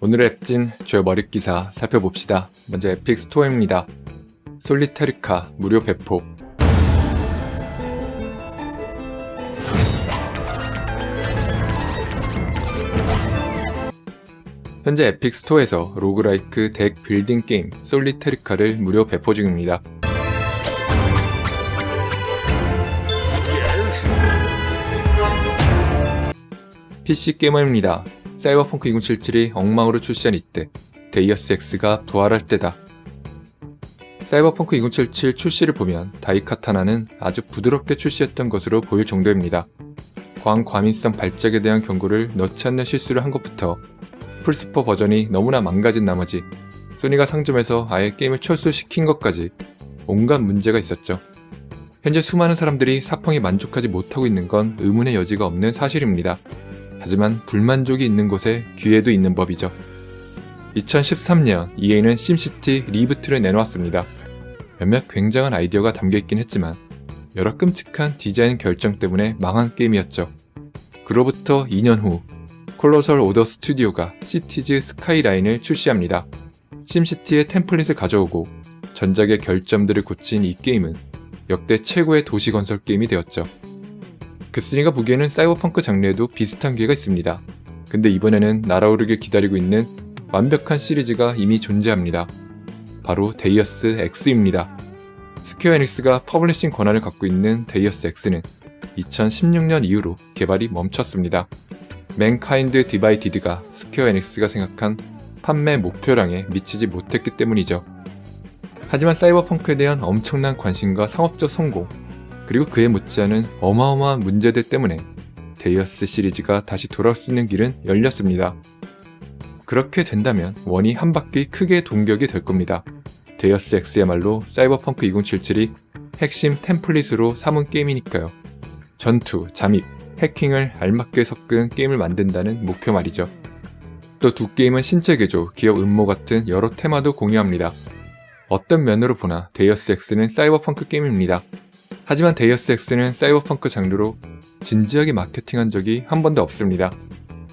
오늘의 앱진 주요 머릿 기사 살펴봅시다. 먼저 에픽 스토어입니다. 솔리테르카 무료 배포. 현재 에픽 스토어에서 로그라이크 덱 빌딩 게임 솔리테르카를 무료 배포 중입니다. PC 게이머입니다. 사이버펑크 2077이 엉망으로 출시한 이때 데이어스 X가 부활할 때다. 사이버펑크 2077 출시를 보면 다이카타나는 아주 부드럽게 출시했던 것으로 보일 정도입니다. 광과민성 발작에 대한 경고를 넣지 않는 실수를 한 것부터 플스4 버전이 너무나 망가진 나머지 소니가 상점에서 아예 게임을 철수시킨 것까지 온갖 문제가 있었죠. 현재 수많은 사람들이 사펑에 만족하지 못하고 있는 건 의문의 여지가 없는 사실입니다. 하지만 불만족이 있는 곳에 기회도 있는 법이죠. 2013년 EA는 심시티 리부트를 내놓았습니다. 몇몇 굉장한 아이디어가 담겨 있긴 했지만 여러 끔찍한 디자인 결정 때문에 망한 게임이었죠. 그로부터 2년 후 콜로설 오더 스튜디오가 시티즈 스카이라인을 출시합니다. 심시티의 템플릿을 가져오고 전작의 결점들을 고친 이 게임은 역대 최고의 도시 건설 게임이 되었죠. 그스니가 보기에는 사이버펑크 장르에도 비슷한 기회가 있습니다. 근데 이번에는 날아오르길 기다리고 있는 완벽한 시리즈가 이미 존재합니다. 바로 데이어스 X입니다. 스퀘어 에닉스가 퍼블리싱 권한을 갖고 있는 데이어스 X는 2016년 이후로 개발이 멈췄습니다. 맨카인드 디바이디드가 스퀘어 에닉스가 생각한 판매 목표량에 미치지 못했기 때문이죠. 하지만 사이버펑크에 대한 엄청난 관심과 상업적 성공, 그리고 그에 못지않은 어마어마한 문제들 때문에 데이어스 시리즈가 다시 돌아올 수 있는 길은 열렸습니다. 그렇게 된다면 원이 한 바퀴 크게 동격이 될 겁니다. 데이어스 X야말로 사이버펑크 2077이 핵심 템플릿으로 삼은 게임이니까요. 전투, 잠입, 해킹을 알맞게 섞은 게임을 만든다는 목표 말이죠. 또 두 게임은 신체 개조, 기업 음모 같은 여러 테마도 공유합니다. 어떤 면으로 보나 데이어스 X는 사이버펑크 게임입니다. 하지만 데이어스 X는 사이버펑크 장르로 진지하게 마케팅한 적이 한 번도 없습니다.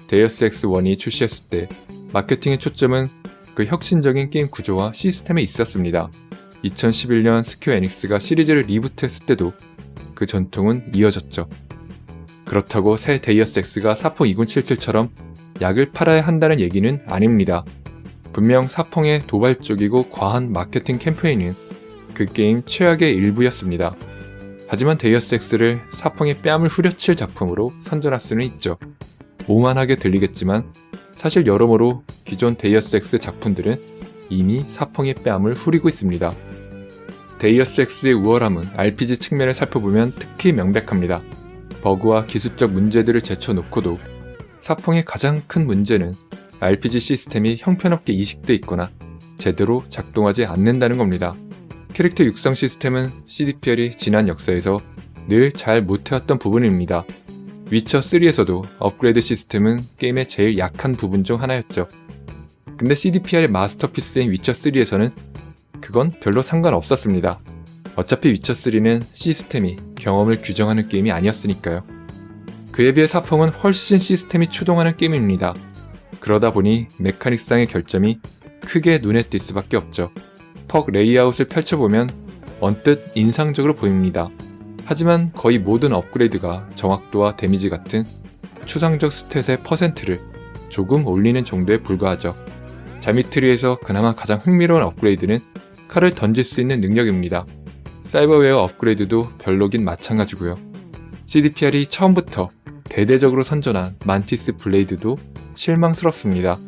데이어스 X1이 출시했을 때 마케팅의 초점은 그 혁신적인 게임 구조와 시스템에 있었습니다. 2011년 스퀘어 에닉스가 시리즈를 리부트했을 때도 그 전통은 이어졌죠. 그렇다고 새 데이어스 X가 사펑 2077처럼 약을 팔아야 한다는 얘기는 아닙니다. 분명 사펑의 도발적이고 과한 마케팅 캠페인은 그 게임 최악의 일부였습니다. 하지만 데이어스 X를 사펑의 뺨을 후려칠 작품으로 선전할 수는 있죠. 오만하게 들리겠지만 사실 여러모로 기존 데이어스 X 작품들은 이미 사펑의 뺨을 후리고 있습니다. 데이어스 X의 우월함은 RPG 측면을 살펴보면 특히 명백합니다. 버그와 기술적 문제들을 제쳐놓고도 사펑의 가장 큰 문제는 RPG 시스템이 형편없게 이식돼 있거나 제대로 작동하지 않는다는 겁니다. 캐릭터 육성 시스템은 CDPR이 지난 역사에서 늘 잘 못해왔던 부분입니다. 위쳐3에서도 업그레이드 시스템은 게임의 제일 약한 부분 중 하나였죠. 근데 CDPR의 마스터피스인 위쳐3에서는 그건 별로 상관없었습니다. 어차피 위쳐3는 시스템이 경험을 규정하는 게임이 아니었으니까요. 그에 비해 사펑은 훨씬 시스템이 추동하는 게임입니다. 그러다 보니 메카닉상의 결점이 크게 눈에 띌 수밖에 없죠. 퍽 레이아웃을 펼쳐보면 언뜻 인상적으로 보입니다. 하지만 거의 모든 업그레이드가 정확도와 데미지 같은 추상적 스탯의 퍼센트를 조금 올리는 정도에 불과하죠. 자미트리에서 그나마 가장 흥미로운 업그레이드는 칼을 던질 수 있는 능력입니다. 사이버웨어 업그레이드도 별로긴 마찬가지고요. CDPR이 처음부터 대대적으로 선전한 만티스 블레이드도 실망스럽습니다.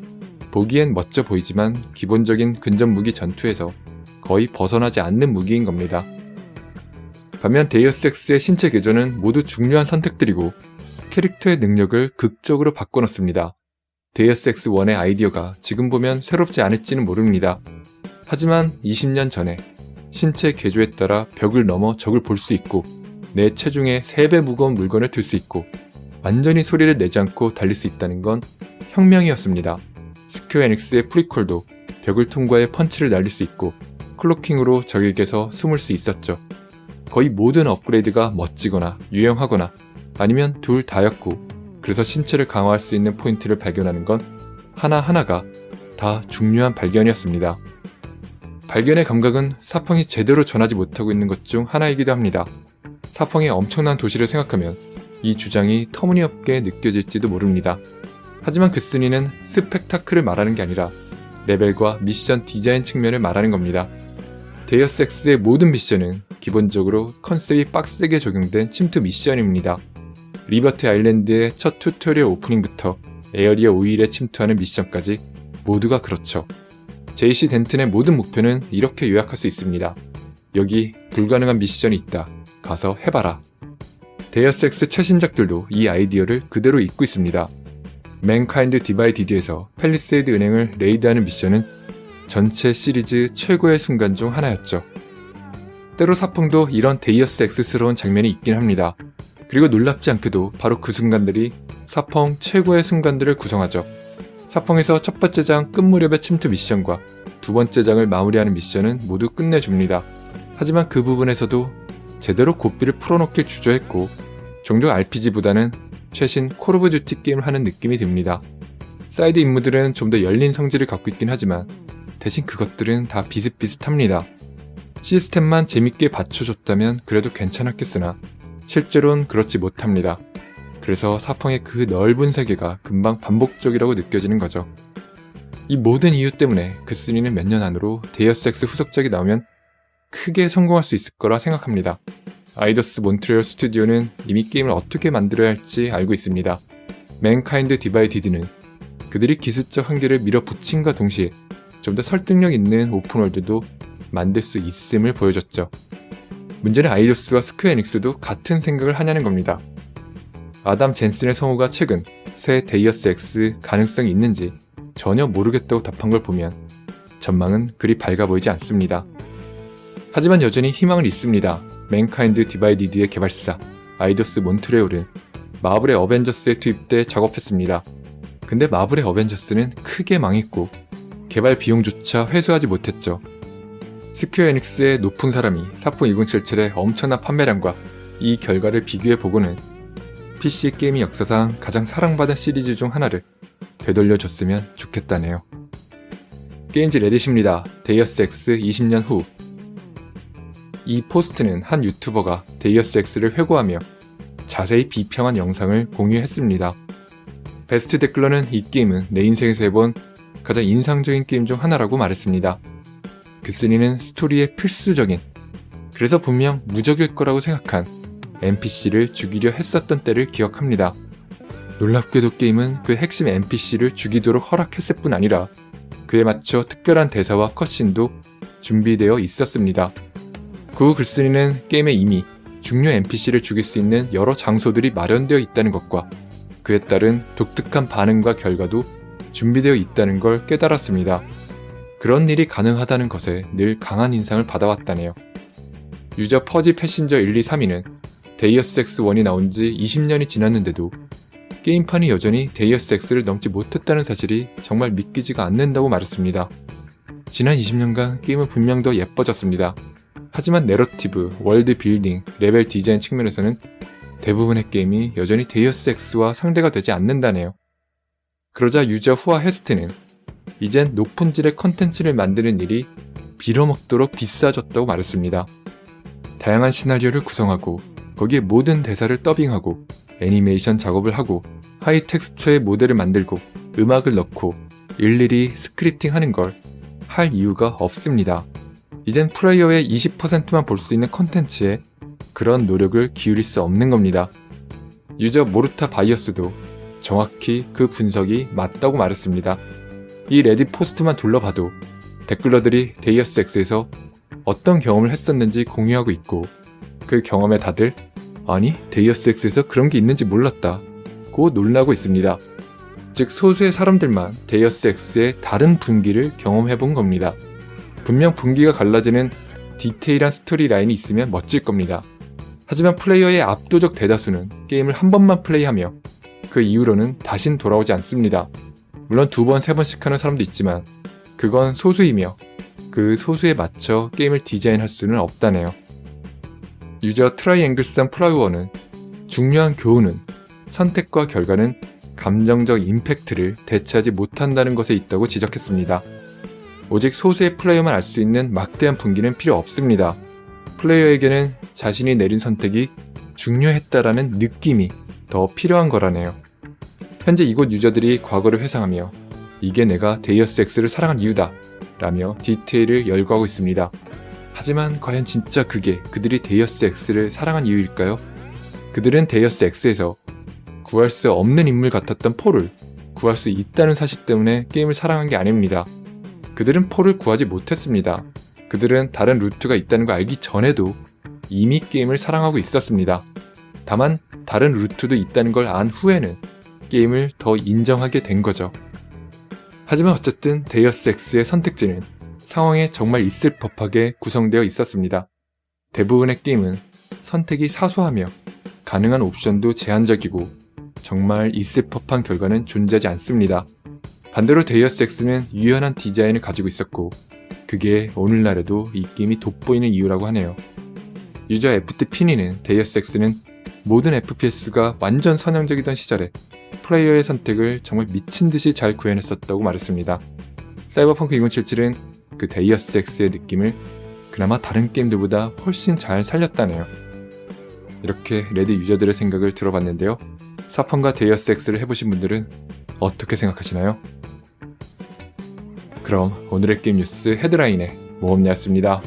보기엔 멋져 보이지만 기본적인 근접 무기 전투에서 거의 벗어나지 않는 무기인 겁니다. 반면 데이어스 X의 신체 개조는 모두 중요한 선택들이고 캐릭터의 능력을 극적으로 바꿔놓습니다. 데이어스 X1의 아이디어가 지금 보면 새롭지 않을지는 모릅니다. 하지만 20년 전에 신체 개조에 따라 벽을 넘어 적을 볼 수 있고 내 체중의 3배 무거운 물건을 들 수 있고 완전히 소리를 내지 않고 달릴 수 있다는 건 혁명이었습니다. 스퀘어 에닉스의 프리퀄도 벽을 통과해 펀치를 날릴 수 있고 클로킹으로 적에게서 숨을 수 있었죠. 거의 모든 업그레이드가 멋지거나 유용하거나 아니면 둘 다였고 그래서 신체를 강화할 수 있는 포인트를 발견하는 건 하나하나가 다 중요한 발견이었습니다. 발견의 감각은 사펑이 제대로 전하지 못하고 있는 것 중 하나이기도 합니다. 사펑의 엄청난 도시를 생각하면 이 주장이 터무니없게 느껴질지도 모릅니다. 하지만 그스니는 스펙타클을 말하는 게 아니라 레벨과 미션 디자인 측면을 말하는 겁니다. 데이어스 X의 모든 미션은 기본적으로 컨셉이 빡세게 적용된 침투 미션입니다. 리버트 아일랜드의 첫 튜토리얼 오프닝부터 에어리어 5일에 침투하는 미션까지 모두가 그렇죠. 제이시 덴튼의 모든 목표는 이렇게 요약할 수 있습니다. 여기 불가능한 미션이 있다. 가서 해봐라. 데이어스 X 최신작들도 이 아이디어를 그대로 잇고 있습니다. 맨카인드 디바이디드에서 팰리세이드 은행을 레이드하는 미션은 전체 시리즈 최고의 순간 중 하나였죠. 때로 사펑도 이런 데이어스 X스러운 장면이 있긴 합니다. 그리고 놀랍지 않게도 바로 그 순간들이 사펑 최고의 순간들을 구성하죠. 사펑에서 첫 번째 장 끝 무렵의 침투 미션과 두 번째 장을 마무리하는 미션은 모두 끝내줍니다. 하지만 그 부분에서도 제대로 고삐를 풀어놓길 주저했고 종종 RPG보다는 최신 콜 오브 듀티 게임을 하는 느낌이 듭니다. 사이드 임무들은 좀 더 열린 성질을 갖고 있긴 하지만 대신 그것들은 다 비슷비슷합니다. 시스템만 재밌게 받쳐줬다면 그래도 괜찮았겠으나 실제로는 그렇지 못합니다. 그래서 사펑의 그 넓은 세계가 금방 반복적이라고 느껴지는 거죠. 이 모든 이유 때문에 그스니는 몇 년 안으로 데이어스 엑스 후속작이 나오면 크게 성공할 수 있을 거라 생각합니다. 아이더스 몬트리올 스튜디오는 이미 게임을 어떻게 만들어야 할지 알고 있습니다. 맨카인드 디바이디드는 그들이 기술적 한계를 밀어붙임과 동시에 좀 더 설득력 있는 오픈월드도 만들 수 있음을 보여줬죠. 문제는 아이더스와 스퀘어 에닉스도 같은 생각을 하냐는 겁니다. 아담 젠슨의 성우가 최근 새 데이어스 X 가능성이 있는지 전혀 모르겠다고 답한 걸 보면 전망은 그리 밝아 보이지 않습니다. 하지만 여전히 희망은 있습니다. 맨카인드 디바이디드의 개발사 아이도스 몬트레올은 마블의 어벤져스에 투입돼 작업했습니다. 근데 마블의 어벤져스는 크게 망했고 개발 비용조차 회수하지 못했죠. 스퀘어 에닉스의 높은 사람이 사포 2077의 엄청난 판매량과 이 결과를 비교해 보고는 PC 게임의 역사상 가장 사랑받은 시리즈 중 하나를 되돌려줬으면 좋겠다네요. 게임즈 레딧입니다. 데이어스 X 20년 후. 이 포스트는 한 유튜버가 데이어스 X를 회고하며 자세히 비평한 영상을 공유했습니다. 베스트 댓글러는 이 게임은 내 인생에서 해본 가장 인상적인 게임 중 하나라고 말했습니다. 그스니는 스토리의 필수적인, 그래서 분명 무적일 거라고 생각한 NPC를 죽이려 했었던 때를 기억합니다. 놀랍게도 게임은 그 핵심 NPC를 죽이도록 허락했을 뿐 아니라 그에 맞춰 특별한 대사와 컷신도 준비되어 있었습니다. 그 후 글쓴이는 게임에 이미 중요 NPC를 죽일 수 있는 여러 장소들이 마련되어 있다는 것과 그에 따른 독특한 반응과 결과도 준비되어 있다는 걸 깨달았습니다. 그런 일이 가능하다는 것에 늘 강한 인상을 받아왔다네요. 유저 퍼지 패신저 1, 2, 3위는 데이어스 X1이 나온 지 20년이 지났는데도 게임판이 여전히 데이어스 X를 넘지 못했다는 사실이 정말 믿기지가 않는다고 말했습니다. 지난 20년간 게임은 분명 더 예뻐졌습니다. 하지만 내러티브, 월드 빌딩, 레벨 디자인 측면에서는 대부분의 게임이 여전히 데이어스 X와 상대가 되지 않는다네요. 그러자 유저 후아 헤스트는 이젠 높은 질의 컨텐츠를 만드는 일이 빌어먹도록 비싸졌다고 말했습니다. 다양한 시나리오를 구성하고 거기에 모든 대사를 더빙하고 애니메이션 작업을 하고 하이 텍스처의 모델을 만들고 음악을 넣고 일일이 스크립팅 하는 걸 할 이유가 없습니다. 이젠 플레이어의 20%만 볼 수 있는 컨텐츠에 그런 노력을 기울일 수 없는 겁니다. 유저 모르타 바이어스도 정확히 그 분석이 맞다고 말했습니다. 이 레딧 포스트만 둘러봐도 댓글러들이 데이어스 X에서 어떤 경험을 했었는지 공유하고 있고 그 경험에 다들 아니 데이어스 X에서 그런 게 있는지 몰랐다 고 놀라고 있습니다. 즉 소수의 사람들만 데이어스 X의 다른 분기를 경험해 본 겁니다. 분명 분기가 갈라지는 디테일한 스토리 라인이 있으면 멋질 겁니다. 하지만 플레이어의 압도적 대다수는 게임을 한 번만 플레이하며 그 이후로는 다신 돌아오지 않습니다. 물론 두 번, 세 번씩 하는 사람도 있지만 그건 소수이며 그 소수에 맞춰 게임을 디자인할 수는 없다네요. 유저 트라이앵글산 플라우어는 중요한 교훈은 선택과 결과는 감정적 임팩트를 대체하지 못한다는 것에 있다고 지적했습니다. 오직 소수의 플레이어만 알 수 있는 막대한 분기는 필요 없습니다. 플레이어에게는 자신이 내린 선택이 중요했다라는 느낌이 더 필요한 거라네요. 현재 이곳 유저들이 과거를 회상하며 이게 내가 데이어스 X를 사랑한 이유다 라며 디테일을 열거하고 있습니다. 하지만 과연 진짜 그게 그들이 데이어스 X를 사랑한 이유일까요? 그들은 데이어스 X에서 구할 수 없는 인물 같았던 폴을 구할 수 있다는 사실 때문에 게임을 사랑한 게 아닙니다. 그들은 폴을 구하지 못했습니다. 그들은 다른 루트가 있다는 걸 알기 전에도 이미 게임을 사랑하고 있었습니다. 다만 다른 루트도 있다는 걸 안 후에는 게임을 더 인정하게 된 거죠. 하지만 어쨌든 데이어스 X의 선택지는 상황에 정말 있을 법하게 구성되어 있었습니다. 대부분의 게임은 선택이 사소하며 가능한 옵션도 제한적이고 정말 있을 법한 결과는 존재하지 않습니다. 반대로 데이어스 X는 유연한 디자인을 가지고 있었고 그게 오늘날에도 이 게임이 돋보이는 이유라고 하네요. 유저 FT 피니는 데이어스 X는 모든 FPS가 완전 선형적이던 시절에 플레이어의 선택을 정말 미친 듯이 잘 구현했었다고 말했습니다. 사이버펑크 2077은 그 데이어스 X의 느낌을 그나마 다른 게임들보다 훨씬 잘 살렸다네요. 이렇게 레드 유저들의 생각을 들어봤는데요. 사펀과 데이어스 X를 해보신 분들은 어떻게 생각하시나요? 그럼 오늘의 게임 뉴스 헤드라인의 모험이었습니다.